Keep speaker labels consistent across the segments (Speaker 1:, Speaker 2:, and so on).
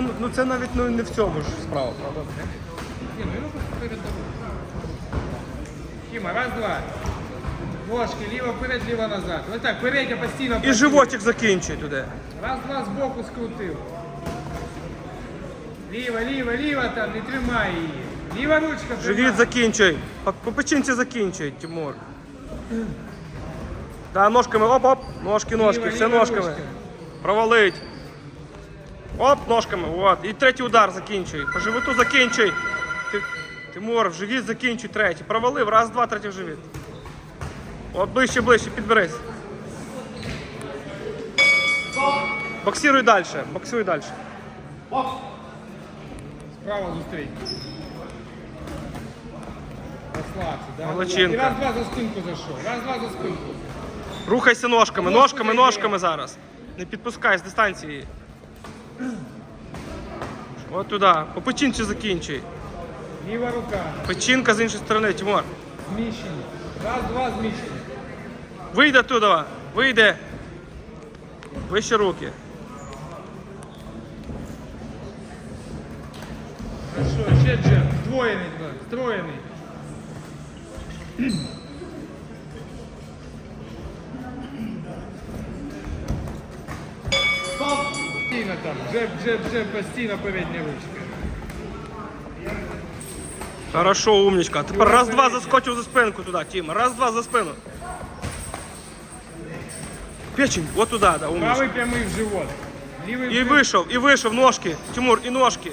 Speaker 1: Ну, ну це навіть ну, не в цьому ж справа, правда?
Speaker 2: Ні, ну його просто передав. Тіма, раз, два. Ножки, ліво вперед, ліво назад. Ось так, передня постійно.
Speaker 1: І животик закінчуй туди.
Speaker 2: Раз, два, збоку скрутив. Ліво, ліво, ліво там, не тримай її. Ліва ручка
Speaker 1: Живіт
Speaker 2: тримай.
Speaker 1: закінчуй. По, по печінці закінчуй, Тимур. Да, ножками, оп-оп. Ножки, ножки,
Speaker 2: Ліва,
Speaker 1: все
Speaker 2: ліва
Speaker 1: ножками.
Speaker 2: ручка.
Speaker 1: Провалить. Оп, ножками, от. І третій удар закінчуй. По животу закінчуй. Ти, Тимур, в живіт закінчуй третій. Провалив, раз, два, третій в живіт. От ближче, ближче, підберись. Боксируй далі, боксуй далі.
Speaker 2: Справа зустрій. Розслабся, да?
Speaker 1: Молодчинка.
Speaker 2: І раз, два за спинку зайшов. Раз, два за спинку.
Speaker 1: Рухайся ножками, ножками, ножками зараз. Не підпускай з дистанції. От туди. По печінці закінчуй.
Speaker 2: Ліва рука.
Speaker 1: Печінка з іншої сторони, Тимур.
Speaker 2: Зміщення. Раз, два, зміщення.
Speaker 1: Вийде туди. Вийде. Вище руки.
Speaker 2: Хорошо, ще джеб. Здвоєний, тепер, здвоєний. Постійно там, джеб, джеб, джеб, постійно передня ручка.
Speaker 1: Хорошо, умничка. Тепер раз-два заскочив за спинку туди, Тіма. Раз-два за спину. Печень, от туди, да, умничка.
Speaker 2: Правий прямий в живот. Лівий
Speaker 1: І
Speaker 2: в
Speaker 1: вийшов, і вийшов, ножки. Тимур, і ножки.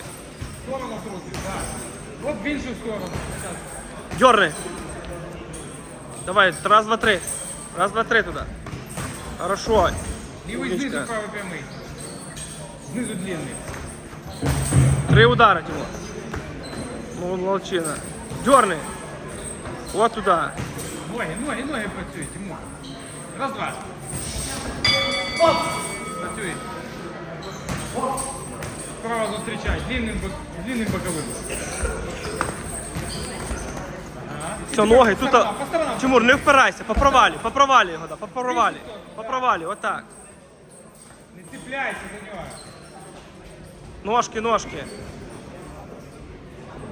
Speaker 2: сторону крутить, так. От в іншу сторону. Зараз.
Speaker 1: Дерни. Давай, раз, два, три. Раз, два, три туди. Хорошо.
Speaker 2: Лівий
Speaker 1: Умничка.
Speaker 2: знизу, правий прямий. Знизу длинний.
Speaker 1: Три удара, Тимур. Ну, молодчина. Дерни. Вот туда.
Speaker 2: Ноги, ноги, ноги працюють, Тимур. Раз, два. Працює. Справа зустрічай, длинним, бок- длинним боковим. Ага.
Speaker 1: Все, ноги. Тут.
Speaker 2: по сторонам.
Speaker 1: Тимур, не впирайся, по провалі, по провалі його, да, по провалі. По провалі, отак.
Speaker 2: Не цепляйся за нього.
Speaker 1: Ножки, ножки.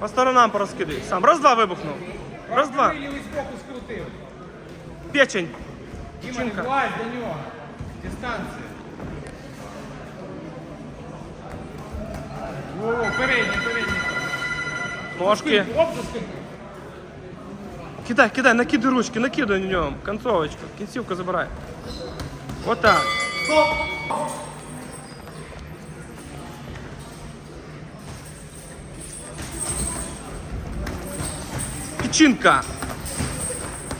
Speaker 1: По сторонам порозкидай. Сам. Раз-два вибухнув. Раз-два.
Speaker 2: Правий лівий збоку скрутив.
Speaker 1: Печень.
Speaker 2: Діма, не
Speaker 1: Печінка.
Speaker 2: влазь до нього. Дистанція. О, передній, передній.
Speaker 1: Ножки.
Speaker 2: Спинку, Оп, за спинку.
Speaker 1: Кидай, кидай, накидай ручки, накидай на ньому. Концовочку. Кінцівку забирай. Отак. Печінка.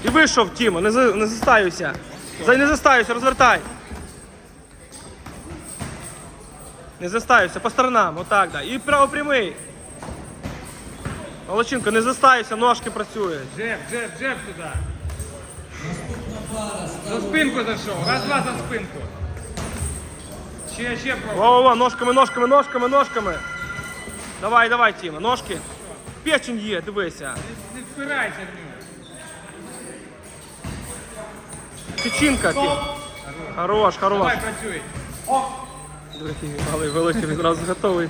Speaker 1: І вийшов, Тімо, не, за- не застаюся. За- Не застаюся, розвертай. Не застаюся, по сторонам, отак, да. І правопрямий. Молодчинка, не застаюся, ножки працюють.
Speaker 2: Джеб, джеб, джеб туди. За спинку зайшов. Раз, два за спинку. Ще, ще пробуй.
Speaker 1: Во-во-во, ножками, ножками, ножками, ножками. Давай, давай, Тіма, ножки. Печень є, дивися.
Speaker 2: Не, впирайся в нього.
Speaker 1: Печінка. Хорош, хорош.
Speaker 2: Давай, працюй.
Speaker 1: Але великий відразу готовий.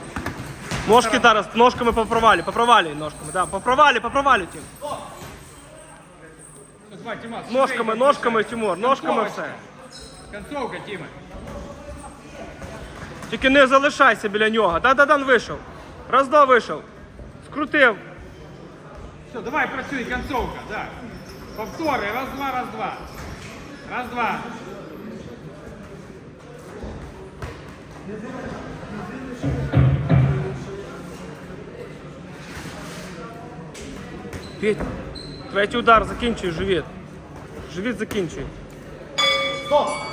Speaker 1: Ножки зараз, ножками по провалі, ножками, да, по провалі, по Тім. Ножками, ножками. Тимур, ножками все.
Speaker 2: Концовка, Тіма.
Speaker 1: Тільки не залишайся біля нього. Да-да-да, вийшов. Раз, два, вийшов. Скрутив.
Speaker 2: Все, давай працюй, концовка, да. Повтори, раз, два, раз, два. Раз, два.
Speaker 1: Петь. Третій удар, закінчуй живіт. Живіт закінчуй.
Speaker 2: Стоп!